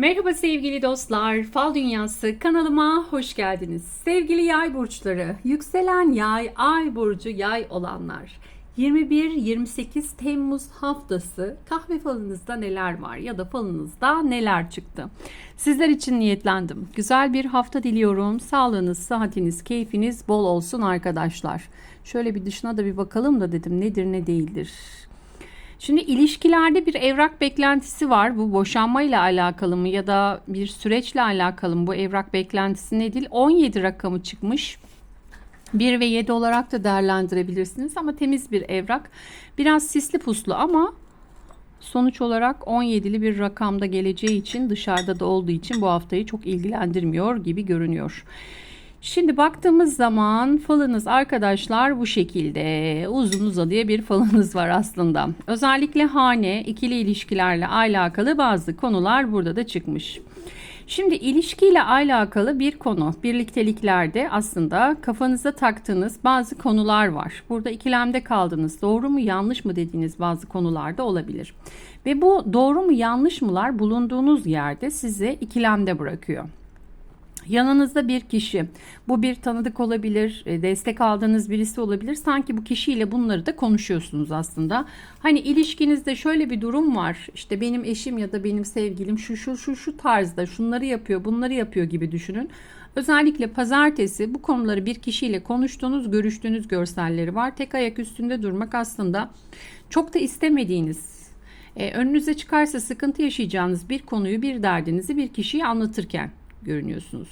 Merhaba sevgili dostlar. Fal Dünyası kanalıma hoş geldiniz. Sevgili yay burçları, yükselen yay, ay burcu yay olanlar. 21-28 Temmuz haftası kahve falınızda neler var ya da falınızda neler çıktı? Sizler için niyetlendim. Güzel bir hafta diliyorum. Sağlığınız, sıhhatiniz, keyfiniz bol olsun arkadaşlar. Şöyle bir dışına da bir bakalım da dedim nedir ne değildir. Şimdi ilişkilerde bir evrak beklentisi var. Bu boşanmayla alakalı mı ya da bir süreçle alakalı mı bu evrak beklentisi nedir? 17 rakamı çıkmış. 1 ve 7 olarak da değerlendirebilirsiniz ama temiz bir evrak. Biraz sisli puslu ama sonuç olarak 17'li bir rakamda geleceği için dışarıda da olduğu için bu haftayı çok ilgilendirmiyor gibi görünüyor. Şimdi baktığımız zaman falınız arkadaşlar bu şekilde uzun uzadıya bir falınız var aslında. Özellikle hane, ikili ilişkilerle alakalı bazı konular burada da çıkmış. Şimdi ilişkiyle alakalı bir konu birlikteliklerde aslında kafanıza taktığınız bazı konular var. Burada ikilemde kaldınız doğru mu yanlış mı dediğiniz bazı konularda olabilir. Ve bu doğru mu yanlış mılar bulunduğunuz yerde sizi ikilemde bırakıyor. Yanınızda bir kişi, bu bir tanıdık olabilir, e, destek aldığınız birisi olabilir. Sanki bu kişiyle bunları da konuşuyorsunuz aslında. Hani ilişkinizde şöyle bir durum var. İşte benim eşim ya da benim sevgilim şu şu şu şu tarzda şunları yapıyor, bunları yapıyor gibi düşünün. Özellikle pazartesi bu konuları bir kişiyle konuştuğunuz, görüştüğünüz görselleri var. Tek ayak üstünde durmak aslında çok da istemediğiniz, e, önünüze çıkarsa sıkıntı yaşayacağınız bir konuyu, bir derdinizi bir kişiye anlatırken görünüyorsunuz.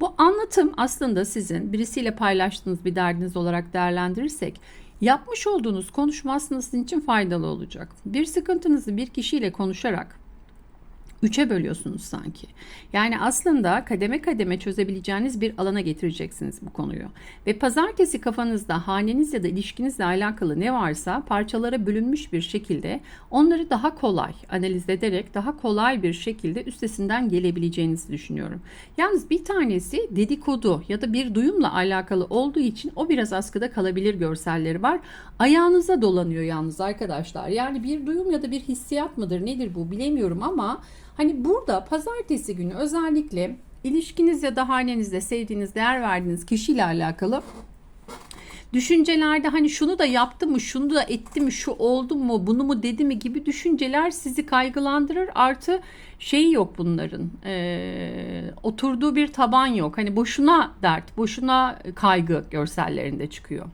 Bu anlatım aslında sizin birisiyle paylaştığınız bir derdiniz olarak değerlendirirsek yapmış olduğunuz konuşma aslında sizin için faydalı olacak. Bir sıkıntınızı bir kişiyle konuşarak üçe bölüyorsunuz sanki. Yani aslında kademe kademe çözebileceğiniz bir alana getireceksiniz bu konuyu. Ve pazartesi kafanızda haneniz ya da ilişkinizle alakalı ne varsa parçalara bölünmüş bir şekilde onları daha kolay analiz ederek daha kolay bir şekilde üstesinden gelebileceğinizi düşünüyorum. Yalnız bir tanesi dedikodu ya da bir duyumla alakalı olduğu için o biraz askıda kalabilir görselleri var. Ayağınıza dolanıyor yalnız arkadaşlar. Yani bir duyum ya da bir hissiyat mıdır nedir bu bilemiyorum ama Hani burada pazartesi günü özellikle ilişkiniz ya da hanenizde sevdiğiniz, değer verdiğiniz kişiyle alakalı düşüncelerde hani şunu da yaptı mı, şunu da etti mi, şu oldu mu, bunu mu dedi mi gibi düşünceler sizi kaygılandırır. Artı şey yok bunların. E, oturduğu bir taban yok. Hani boşuna dert, boşuna kaygı görsellerinde çıkıyor.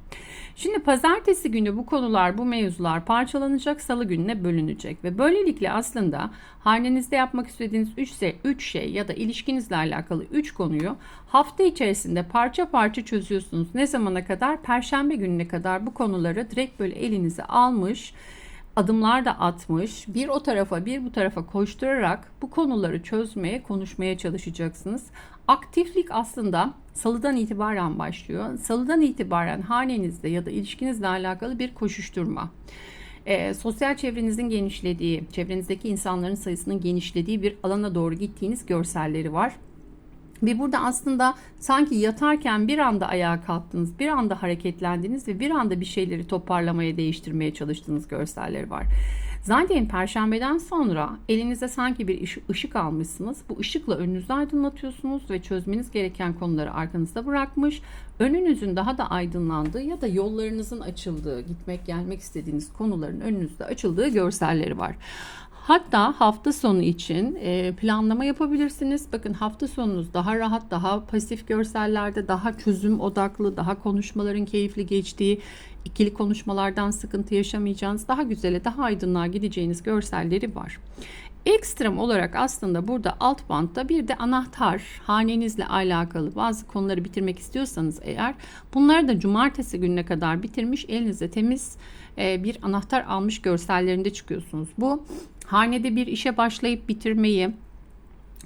Şimdi pazartesi günü bu konular, bu mevzular parçalanacak, salı gününe bölünecek ve böylelikle aslında hanenizde yapmak istediğiniz 3 şey, 3 şey ya da ilişkinizle alakalı 3 konuyu hafta içerisinde parça parça çözüyorsunuz. Ne zamana kadar? Perşembe gününe kadar bu konuları direkt böyle elinize almış adımlar da atmış. Bir o tarafa bir bu tarafa koşturarak bu konuları çözmeye, konuşmaya çalışacaksınız. Aktiflik aslında salıdan itibaren başlıyor. Salıdan itibaren hanenizde ya da ilişkinizle alakalı bir koşuşturma. E, sosyal çevrenizin genişlediği, çevrenizdeki insanların sayısının genişlediği bir alana doğru gittiğiniz görselleri var. Ve burada aslında sanki yatarken bir anda ayağa kalktınız, bir anda hareketlendiniz ve bir anda bir şeyleri toparlamaya, değiştirmeye çalıştığınız görselleri var. Zaten perşembeden sonra elinize sanki bir ışık almışsınız. Bu ışıkla önünüzü aydınlatıyorsunuz ve çözmeniz gereken konuları arkanızda bırakmış. Önünüzün daha da aydınlandığı ya da yollarınızın açıldığı, gitmek gelmek istediğiniz konuların önünüzde açıldığı görselleri var. Hatta hafta sonu için e, planlama yapabilirsiniz. Bakın hafta sonunuz daha rahat, daha pasif görsellerde, daha çözüm odaklı, daha konuşmaların keyifli geçtiği, ikili konuşmalardan sıkıntı yaşamayacağınız, daha güzele, daha aydınlığa gideceğiniz görselleri var. Ekstrem olarak aslında burada alt bantta bir de anahtar hanenizle alakalı bazı konuları bitirmek istiyorsanız eğer bunları da cumartesi gününe kadar bitirmiş elinizde temiz e, bir anahtar almış görsellerinde çıkıyorsunuz. Bu hanede bir işe başlayıp bitirmeyi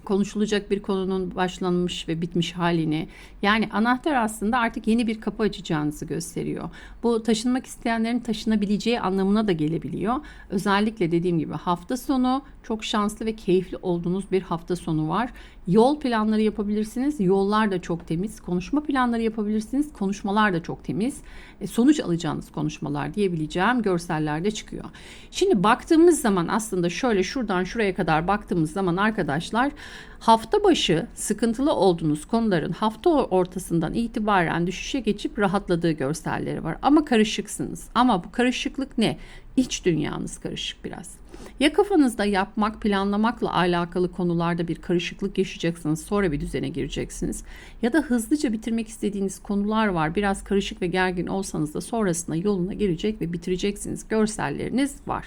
konuşulacak bir konunun başlanmış ve bitmiş halini yani anahtar aslında artık yeni bir kapı açacağınızı gösteriyor. Bu taşınmak isteyenlerin taşınabileceği anlamına da gelebiliyor. Özellikle dediğim gibi hafta sonu çok şanslı ve keyifli olduğunuz bir hafta sonu var. Yol planları yapabilirsiniz. Yollar da çok temiz. Konuşma planları yapabilirsiniz. Konuşmalar da çok temiz. E, sonuç alacağınız konuşmalar diyebileceğim görsellerde çıkıyor. Şimdi baktığımız zaman aslında şöyle şuradan şuraya kadar baktığımız zaman arkadaşlar Hafta başı sıkıntılı olduğunuz konuların hafta ortasından itibaren düşüşe geçip rahatladığı görselleri var. Ama karışıksınız. Ama bu karışıklık ne? İç dünyanız karışık biraz. Ya kafanızda yapmak, planlamakla alakalı konularda bir karışıklık yaşayacaksınız. Sonra bir düzene gireceksiniz. Ya da hızlıca bitirmek istediğiniz konular var. Biraz karışık ve gergin olsanız da sonrasında yoluna girecek ve bitireceksiniz. Görselleriniz var.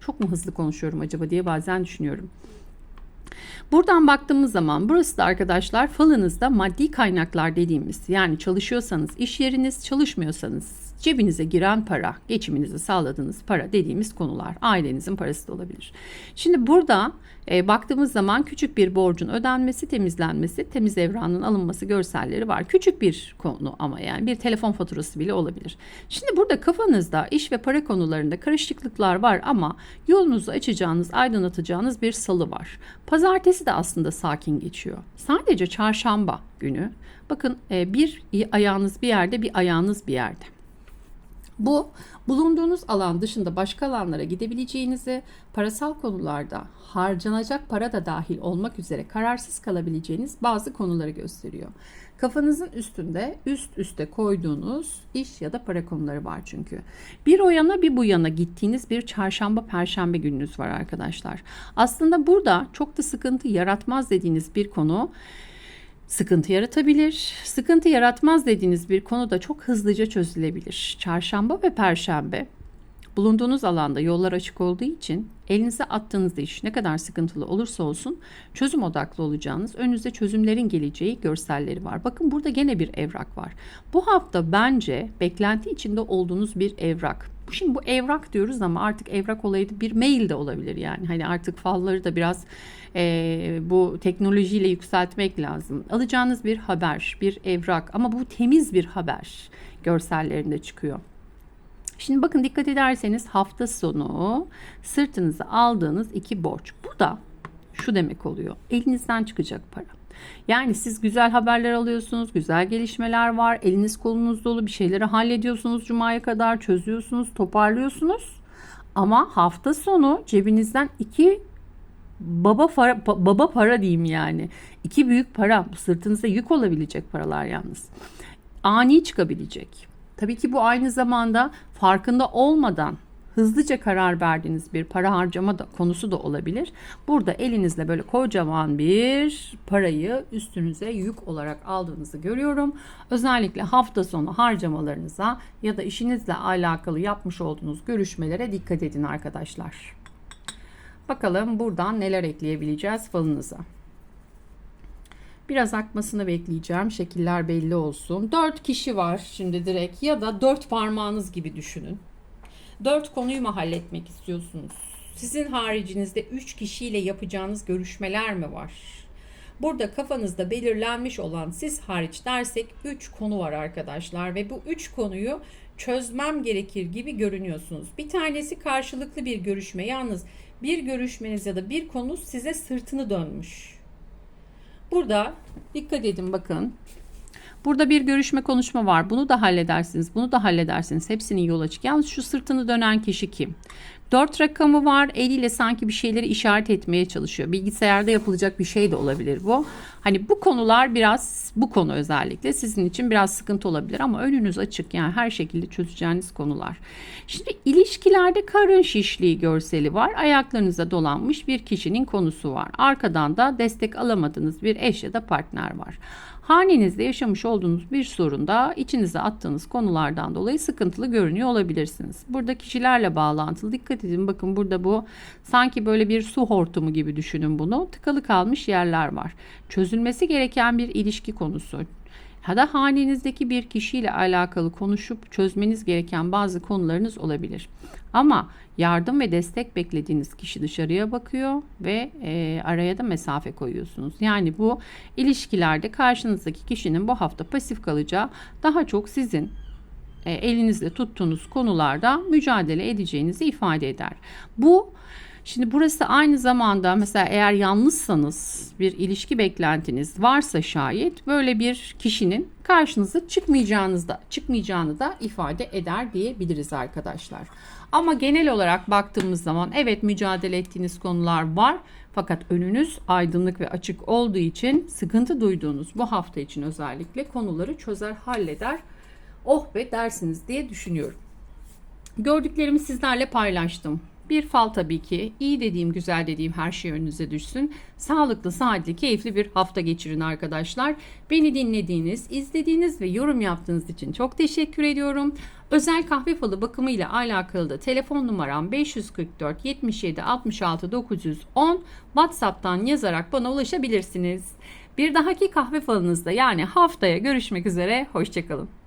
Çok mu hızlı konuşuyorum acaba diye bazen düşünüyorum. Buradan baktığımız zaman burası da arkadaşlar falınızda maddi kaynaklar dediğimiz yani çalışıyorsanız iş yeriniz çalışmıyorsanız cebinize giren para, geçiminizi sağladığınız para dediğimiz konular. Ailenizin parası da olabilir. Şimdi burada e, baktığımız zaman küçük bir borcun ödenmesi, temizlenmesi, temiz evranın alınması görselleri var. Küçük bir konu ama yani bir telefon faturası bile olabilir. Şimdi burada kafanızda iş ve para konularında karışıklıklar var ama yolunuzu açacağınız, aydınlatacağınız bir salı var. Pazartesi de aslında sakin geçiyor. Sadece çarşamba günü bakın e, bir ayağınız bir yerde, bir ayağınız bir yerde. Bu bulunduğunuz alan dışında başka alanlara gidebileceğinizi, parasal konularda harcanacak para da dahil olmak üzere kararsız kalabileceğiniz bazı konuları gösteriyor. Kafanızın üstünde üst üste koyduğunuz iş ya da para konuları var çünkü. Bir o yana bir bu yana gittiğiniz bir çarşamba perşembe gününüz var arkadaşlar. Aslında burada çok da sıkıntı yaratmaz dediğiniz bir konu sıkıntı yaratabilir. Sıkıntı yaratmaz dediğiniz bir konu da çok hızlıca çözülebilir. Çarşamba ve perşembe bulunduğunuz alanda yollar açık olduğu için elinize attığınız iş ne kadar sıkıntılı olursa olsun çözüm odaklı olacağınız önünüze çözümlerin geleceği görselleri var. Bakın burada gene bir evrak var. Bu hafta bence beklenti içinde olduğunuz bir evrak. Şimdi bu evrak diyoruz ama artık evrak olayı bir mail de olabilir yani. Hani artık falları da biraz e, bu teknolojiyle yükseltmek lazım. Alacağınız bir haber, bir evrak ama bu temiz bir haber görsellerinde çıkıyor. Şimdi bakın dikkat ederseniz hafta sonu sırtınıza aldığınız iki borç. Bu da şu demek oluyor. Elinizden çıkacak para. Yani siz güzel haberler alıyorsunuz, güzel gelişmeler var, eliniz kolunuz dolu bir şeyleri hallediyorsunuz cumaya kadar, çözüyorsunuz, toparlıyorsunuz. Ama hafta sonu cebinizden iki baba para, baba para diyeyim yani. İki büyük para sırtınıza yük olabilecek paralar yalnız. Ani çıkabilecek. Tabii ki bu aynı zamanda farkında olmadan hızlıca karar verdiğiniz bir para harcama da konusu da olabilir. Burada elinizle böyle kocaman bir parayı üstünüze yük olarak aldığınızı görüyorum. Özellikle hafta sonu harcamalarınıza ya da işinizle alakalı yapmış olduğunuz görüşmelere dikkat edin arkadaşlar. Bakalım buradan neler ekleyebileceğiz falınıza. Biraz akmasını bekleyeceğim. Şekiller belli olsun. 4 kişi var şimdi direkt ya da 4 parmağınız gibi düşünün. 4 konuyu mu halletmek istiyorsunuz? Sizin haricinizde 3 kişiyle yapacağınız görüşmeler mi var? Burada kafanızda belirlenmiş olan siz hariç dersek 3 konu var arkadaşlar ve bu 3 konuyu çözmem gerekir gibi görünüyorsunuz. Bir tanesi karşılıklı bir görüşme. Yalnız bir görüşmeniz ya da bir konu size sırtını dönmüş. Burada dikkat edin bakın. Burada bir görüşme konuşma var. Bunu da halledersiniz. Bunu da halledersiniz. Hepsinin yol açık. Yalnız şu sırtını dönen kişi kim? 4 rakamı var. Eliyle sanki bir şeyleri işaret etmeye çalışıyor. Bilgisayarda yapılacak bir şey de olabilir bu. Hani bu konular biraz bu konu özellikle sizin için biraz sıkıntı olabilir ama önünüz açık. Yani her şekilde çözeceğiniz konular. Şimdi ilişkilerde karın şişliği görseli var. Ayaklarınıza dolanmış bir kişinin konusu var. Arkadan da destek alamadığınız bir eş ya da partner var. Hanenizde yaşamış olduğunuz bir sorunda içinize attığınız konulardan dolayı sıkıntılı görünüyor olabilirsiniz. Burada kişilerle bağlantılı dikkat edin. Bakın burada bu sanki böyle bir su hortumu gibi düşünün bunu. Tıkalı kalmış yerler var. Çözülmesi gereken bir ilişki konusu ya da hanenizdeki bir kişiyle alakalı konuşup çözmeniz gereken bazı konularınız olabilir. Ama yardım ve destek beklediğiniz kişi dışarıya bakıyor ve e, araya da mesafe koyuyorsunuz. Yani bu ilişkilerde karşınızdaki kişinin bu hafta pasif kalacağı daha çok sizin e, elinizle tuttuğunuz konularda mücadele edeceğinizi ifade eder. Bu Şimdi burası aynı zamanda mesela eğer yalnızsanız bir ilişki beklentiniz varsa şayet böyle bir kişinin karşınıza çıkmayacağınızı da çıkmayacağını da ifade eder diyebiliriz arkadaşlar. Ama genel olarak baktığımız zaman evet mücadele ettiğiniz konular var fakat önünüz aydınlık ve açık olduğu için sıkıntı duyduğunuz bu hafta için özellikle konuları çözer halleder oh be dersiniz diye düşünüyorum. Gördüklerimi sizlerle paylaştım. Bir fal tabii ki. iyi dediğim, güzel dediğim her şey önünüze düşsün. Sağlıklı, saatli, keyifli bir hafta geçirin arkadaşlar. Beni dinlediğiniz, izlediğiniz ve yorum yaptığınız için çok teşekkür ediyorum. Özel kahve falı bakımı ile alakalı da telefon numaram 544 77 66 910. WhatsApp'tan yazarak bana ulaşabilirsiniz. Bir dahaki kahve falınızda yani haftaya görüşmek üzere. Hoşçakalın.